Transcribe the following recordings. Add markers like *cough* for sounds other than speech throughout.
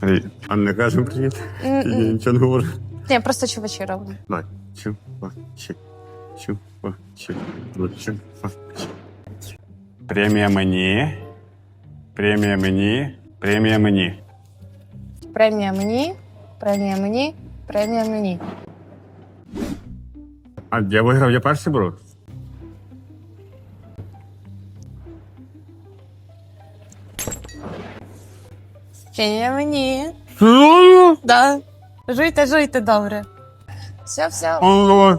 Привіт. А не кажемо привіт. М-м. Я нічого не говорю. Ні, просто чувачі роблю. Давай. Чувачі. Чувачі. Чувачі. Премія мені. Премія мені. Премія мені. Премія мені, премія мені, премія мені. А я виграв, я перший беру. Премія мені. Серйозно? Да. Жуйте, жуйте добре. Все, все. А ну давай.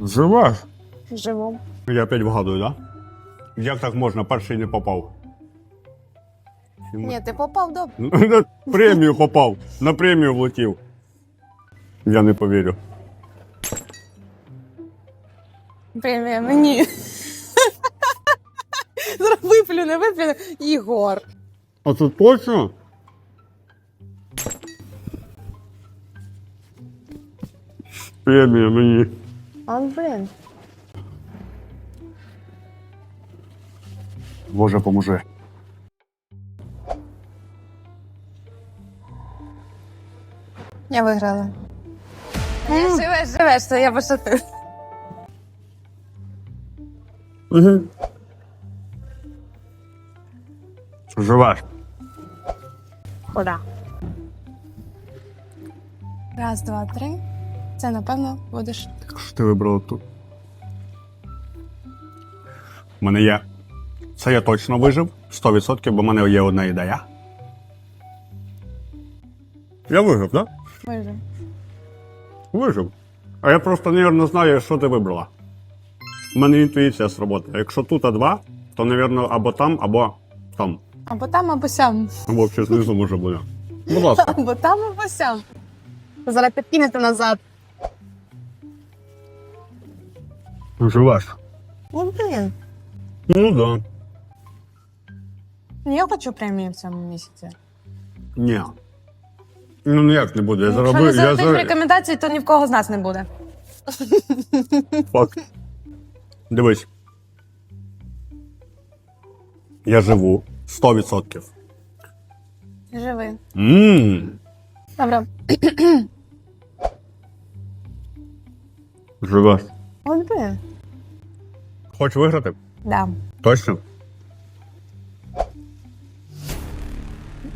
Живеш? Живу. Я опять вгадую, да? Як так можна? Перший не попав. Ні, ти попав добре. *laughs* На премію попав. На премію влетів. Я не повірю. Премія мені. Зараз виплюне, виплюне. Ігор. А це точно? Премія мені. А, блін. Боже, поможи. Я виграла. Живеш, живеш, то я пошутив. Угу. Живеш. Ура. Раз, два, три. Це, напевно, будеш. Що ти вибрала тут? У мене є. Це я точно вижив. 100%, бо в мене є одна ідея. Я виграв, так? Вижив. Вижив. А я просто, мабуть, знаю, що ти вибрала. У мене інтуїція сработає. Якщо тут А2, то, мабуть, або там, або там. Або там, або сям. Або взагалі знизу може бути. Будь ласка. *laughs* Або там, або сям. Зараз підкинете назад. Живеш. Ну, блін. Ну да. Я хочу премію в цьому місяці. Ні. Ну ніяк не буде. Я Якщо заробив. не Я залетить за... рекомендації, то ні в кого з нас не буде. Факт. Дивись. Я живу 100%. Живи. Ммм. Добре. Живеш. От блін. Хочеш виграти? Да. Точно?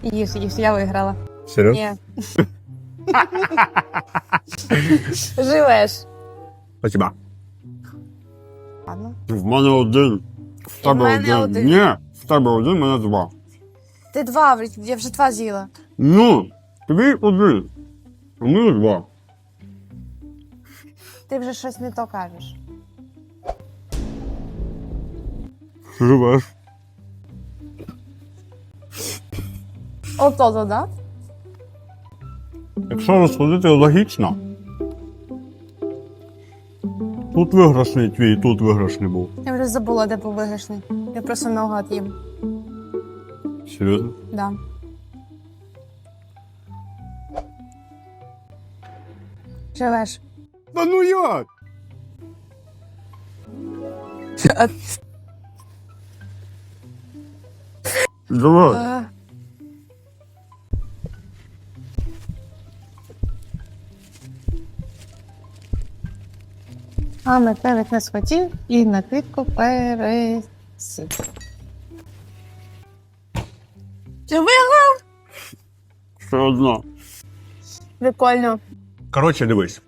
Їж, їж, я виграла. Серйозно? Ні. Живеш. Спасибо. Ладно. В мене один. В І в тебе мене один. один. Ні, В тебе один, мене два. Ти два, я вже два з'їла. Ну, тобі один. А мені два. Ти вже щось не то кажеш. Живеш. Ото то, да? Якщо розходити логічно, тут виграшний твій, тут виграшний був. Я вже забула, де був виграшний. Я просто наугад їм. Серйозно? Да. Живеш. Та ну як? Давай. А. А метелик не схотів і на квітку пересів. Ти виграв? Все одно. Прикольно. Коротше, дивись.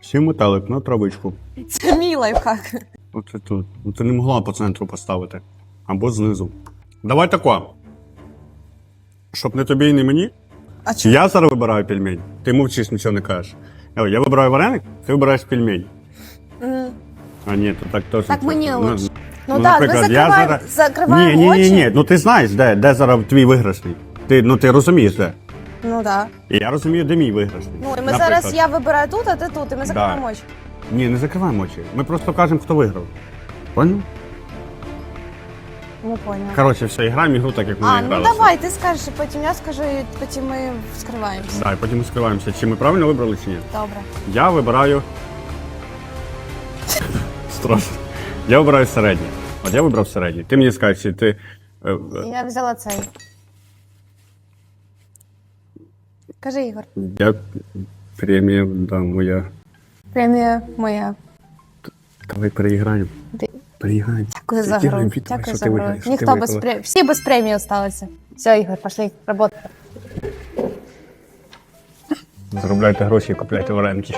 Сів метелик на травичку. Це мій лайфхак. Оце тут. Ну ти не могла по центру поставити. Або знизу. Давай тако. Щоб не тобі і не мені. А Чи я зараз вибираю пельмень? Ти мовчиш, нічого не кажеш. Я вибираю вареник, ти вибираєш пельмень. А ні, то так точно. Так мені Ну, лучше. Ну ну, так, ми наприклад, я закриваємо, зараз- закриваємо Ні, ні, очі. ні, ні. Ну ти знаєш, де, де зараз твій виграшний. Ти, ну ти розумієш, де. Ну так. І я розумію, де мій виграшний. Ну і ми зараз я вибираю тут, а ти тут, і ми закриваємо очі. Ні, не закриваємо очі. Ми просто кажемо, хто виграв. Понял? Ну поняла. Коротше, все, і граємо ігру так, як ми А, грали. ну давай, ти скажеш, і потім я скажу, і потім ми скриваємося. Так, і потім ми скриваємося, чи ми правильно вибрали, чи ні. Добре. Я вибираю. Страшно. Я вибираю середнє. От я вибрав середній. Ти мені скажеш, чи ти. е, е, Я взяла цей. Кажи, Ігор. Я премія, да, моя. Премія моя. Давай переіграємо. Ди- Переіграємо. Дякую за гру. Дякую що за ти гру. виграєш, що ти Ніхто без виграла. премії. Всі без премії залишилися. Все, Ігор, пошли роботи. Заробляйте гроші і купляйте вареники.